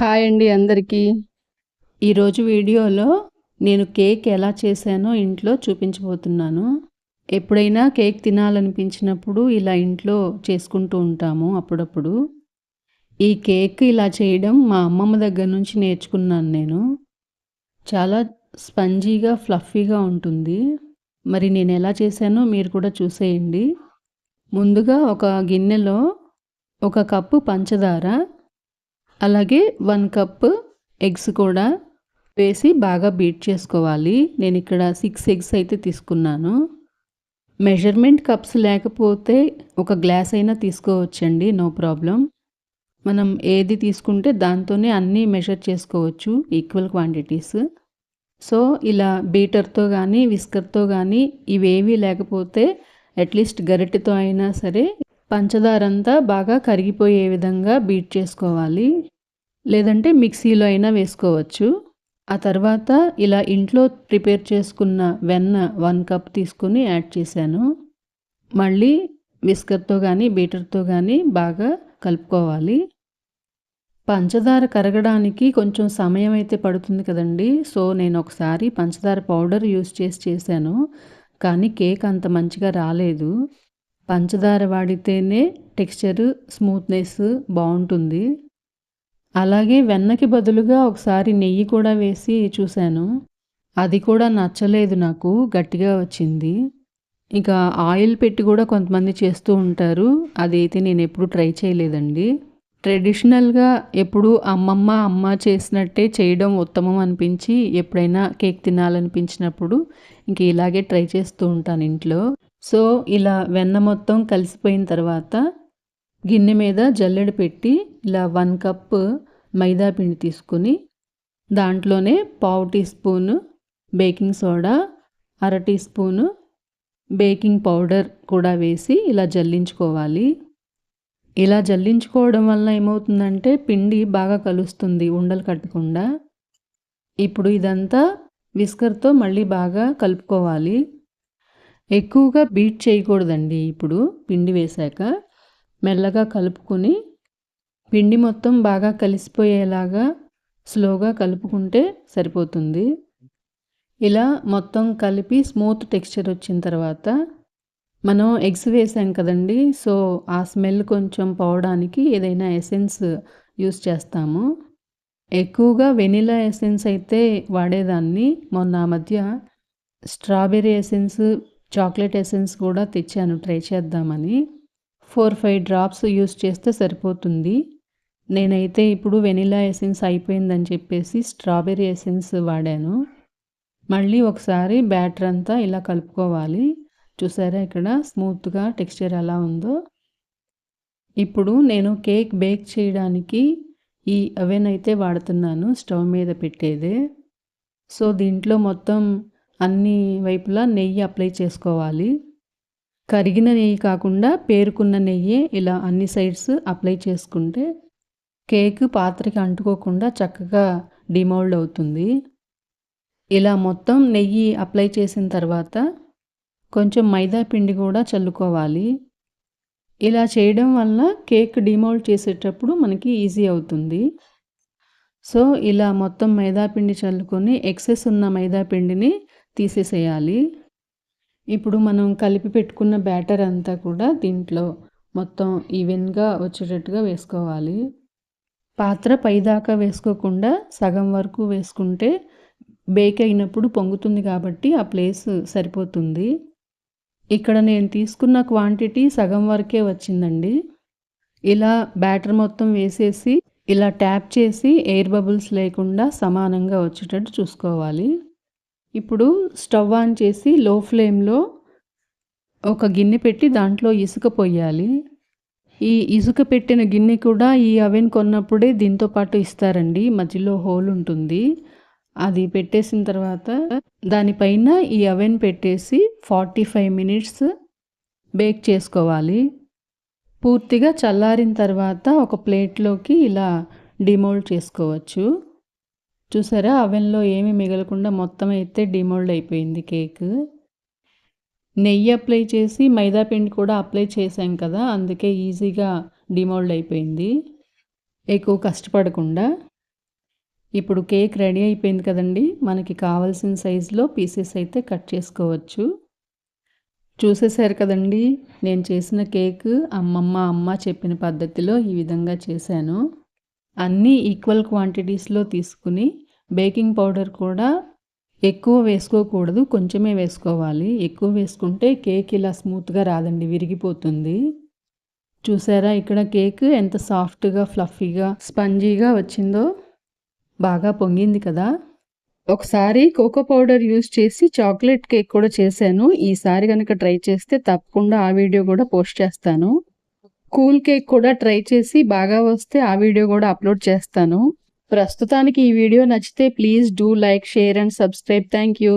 Hi అండి అందరికీ. ఈరోజు వీడియోలో నేను కేక్ ఎలా చేశానో ఇంట్లో చూపించబోతున్నాను. ఎప్పుడైనా కేక్ తినాలనిపించినప్పుడు ఇలా ఇంట్లో చేసుకుంటూ ఉంటాము అప్పుడప్పుడు. ఈ కేక్ ఇలా చేయడం మా అమ్మమ్మ దగ్గర నుంచి నేర్చుకున్నాను నేను. చాలా స్పంజీగా ఫ్లఫీగా ఉంటుంది. మరి నేను ఎలా చేశానో మీరు కూడా చూసేయండి. ముందుగా ఒక గిన్నెలో ఒక కప్పు పంచదార అలాగే వన్ కప్ ఎగ్స్ కూడా వేసి బాగా బీట్ చేసుకోవాలి. నేను ఇక్కడ సిక్స్ ఎగ్స్ అయితే తీసుకున్నాను. మెజర్మెంట్ కప్స్ లేకపోతే ఒక గ్లాస్ అయినా తీసుకోవచ్చండి నో ప్రాబ్లం. మనం ఏది తీసుకుంటే దాంతోనే అన్నీ మెజర్ చేసుకోవచ్చు ఈక్వల్ క్వాంటిటీస్. సో ఇలా బీటర్తో కానీ విస్కర్తో కానీ ఇవేవీ లేకపోతే అట్లీస్ట్ గరిటెతో అయినా సరే పంచదార అంతా బాగా కరిగిపోయే విధంగా బీట్ చేసుకోవాలి. లేదంటే మిక్సీలో అయినా వేసుకోవచ్చు. ఆ తర్వాత ఇలా ఇంట్లో ప్రిపేర్ చేసుకున్న వెన్న వన్ కప్ తీసుకుని యాడ్ చేశాను. మళ్ళీ విస్కర్తో కానీ బీటర్తో కానీ బాగా కలుపుకోవాలి. పంచదార కరగడానికి కొంచెం సమయం అయితే పడుతుంది కదండి. సో నేను ఒకసారి పంచదార పౌడర్ యూస్ చేసి చేశాను. కానీ కేక్ అంత మంచిగా రాలేదు. పంచదార వాడితేనే టెక్స్చరు స్మూత్నెస్ బాగుంటుంది. అలాగే వెన్నకి బదులుగా ఒకసారి నెయ్యి కూడా వేసి చూశాను. అది కూడా నచ్చలేదు నాకు గట్టిగా వచ్చింది. ఇంకా ఆయిల్ పెట్టి కూడా కొంతమంది చేస్తూ ఉంటారు. అదైతే నేను ఎప్పుడు ట్రై చేయలేదండి. ట్రెడిషనల్గా ఎప్పుడు అమ్మమ్మ అమ్మ చేసినట్టే చేయడం ఉత్తమం అనిపించి ఎప్పుడైనా కేక్ తినాలనిపించినప్పుడు ఇంక ఇలాగే ట్రై చేస్తూ ఉంటాను ఇంట్లో. సో ఇలా వెన్న మొత్తం కలిసిపోయిన తర్వాత గిన్నె మీద జల్లెడ పెట్టి ఇలా వన్ కప్ మైదా పిండి తీసుకుని దాంట్లోనే పావు టీ స్పూను బేకింగ్ సోడా అర టీ స్పూను బేకింగ్ పౌడర్ కూడా వేసి ఇలా జల్లించుకోవాలి. ఇలా జల్లించుకోవడం వల్ల ఏమవుతుందంటే పిండి బాగా కలుస్తుంది ఉండలు కట్టకుండా. ఇప్పుడు ఇదంతా విస్కర్తో మళ్ళీ బాగా కలుపుకోవాలి. ఎక్కువగా బీట్ చేయకూడదండి. ఇప్పుడు పిండి వేశాక మెల్లగా కలుపుకొని పిండి మొత్తం బాగా కలిసిపోయేలాగా స్లోగా కలుపుకుంటే సరిపోతుంది. ఇలా మొత్తం కలిపి స్మూత్ టెక్స్చర్ వచ్చిన తర్వాత మనం ఎగ్స్ వేసాం కదండి. సో ఆ స్మెల్ కొంచెం పోవడానికి ఏదైనా ఎసెన్స్ యూస్ చేస్తాము. ఎక్కువగా వెనిలా ఎసెన్స్ అయితే వాడేదాన్ని. మొన్న మధ్య స్ట్రాబెర్రీ ఎసెన్స్ చాక్లెట్ ఎసెన్స్ కూడా తెచ్చాను. ట్రై చేద్దామని. ఫోర్ ఫైవ్ డ్రాప్స్ యూస్ చేస్తే సరిపోతుంది. నేనైతే ఇప్పుడు వెనిలా ఎసెన్స్ అయిపోయిందని చెప్పేసి స్ట్రాబెర్రీ ఎసెన్స్ వాడాను. మళ్ళీ ఒకసారి బ్యాటర్ అంతా ఇలా కలుపుకోవాలి. చూసారా ఇక్కడ స్మూత్గా టెక్స్చర్ ఎలా ఉందో. ఇప్పుడు నేను కేక్ బేక్ చేయడానికి ఈ అవెన్ అయితే వాడుతున్నాను స్టవ్ మీద పెట్టేదే. సో దీంట్లో మొత్తం అన్ని వైపులా నెయ్యి అప్లై చేసుకోవాలి. కరిగిన నెయ్యి కాకుండా పేరుకున్న నెయ్యి ఇలా అన్ని సైడ్స్ అప్లై చేసుకుంటే కేక్ పాత్రకి అంటుకోకుండా చక్కగా డిమోల్డ్ అవుతుంది. ఇలా మొత్తం నెయ్యి అప్లై చేసిన తర్వాత కొంచెం మైదా పిండి కూడా చల్లుకోవాలి. ఇలా చేయడం వల్ల కేక్ డిమోల్డ్ చేసేటప్పుడు మనకి ఈజీ అవుతుంది. సో ఇలా మొత్తం మైదా పిండి చల్లుకొని ఎక్సెస్ ఉన్న మైదా పిండిని తీసేసేయాలి. ఇప్పుడు మనం కలిపి పెట్టుకున్న బ్యాటర్ అంతా కూడా దీంట్లో మొత్తం ఈవెన్గా వచ్చేటట్టుగా వేసుకోవాలి. పాత్ర పైదాకా వేసుకోకుండా సగం వరకు వేసుకుంటే బేక్ అయినప్పుడు పొంగుతుంది కాబట్టి ఆ ప్లేస్ సరిపోతుంది. ఇక్కడ నేను తీసుకున్న క్వాంటిటీ సగం వరకే వచ్చిందండి. ఇలా బ్యాటర్ మొత్తం వేసేసి ఇలా ట్యాప్ చేసి ఎయిర్ బబుల్స్ లేకుండా సమానంగా వచ్చేటట్టు చూసుకోవాలి. ఇప్పుడు స్టవ్ ఆన్ చేసి లో ఫ్లేమ్లో ఒక గిన్నె పెట్టి దాంట్లో ఇసుక పోయాలి. ఈ ఇసుక పెట్టిన గిన్నె కూడా ఈ అవెన్ కొన్నప్పుడే దీంతో పాటు ఇస్తారండి. మధ్యలో హోల్ ఉంటుంది. అది పెట్టేసిన తర్వాత దానిపైన ఈ అవెన్ పెట్టేసి ఫార్టీ ఫైవ్ మినిట్స్ బేక్ చేసుకోవాలి. పూర్తిగా చల్లారిన తర్వాత ఒక ప్లేట్లోకి ఇలా డిమోల్డ్ చేసుకోవచ్చు. చూసారా? అవెన్లో ఏమీ మిగలకుండా మొత్తం అయితే డిమోల్డ్ అయిపోయింది కేక్ నెయ్యి అప్లై చేసి మైదా పిండి కూడా అప్లై చేశాం కదా అందుకే ఈజీగా డిమోల్డ్ అయిపోయింది. ఎక్కువ కష్టపడకుండా. ఇప్పుడు కేక్ రెడీ అయిపోయింది కదండి మనకి కావాల్సిన సైజులో పీసెస్ అయితే కట్ చేసుకోవచ్చు. చూసేశారు కదండి నేను చేసిన కేక్ అమ్మమ్మ అమ్మ చెప్పిన పద్ధతిలో ఈ విధంగా చేశాను. అన్నీ ఈక్వల్ క్వాంటిటీస్లో తీసుకుని బేకింగ్ పౌడర్ కూడా ఎక్కువ వేసుకోకూడదు కొంచెమే వేసుకోవాలి. ఎక్కువ వేసుకుంటే కేక్ ఇలా స్మూత్గా రాదండి విరిగిపోతుంది. చూసారా ఇక్కడ కేక్ ఎంత సాఫ్ట్గా ఫ్లఫీగా స్పంజీగా వచ్చిందో బాగా పొంగింది కదా. ఒకసారి కోకో పౌడర్ యూస్ చేసి చాక్లెట్ కేక్ కూడా చేశాను. ఈసారి కనుక ట్రై చేస్తే తప్పకుండా ఆ వీడియో కూడా పోస్ట్ చేస్తాను. కూల్ కేక్ కూడా ట్రై చేసి బాగా వస్తే ఆ వీడియో కూడా అప్లోడ్ చేస్తాను. ప్రస్తుతానికి ఈ వీడియో నచ్చితే please do like share and subscribe. Thank you.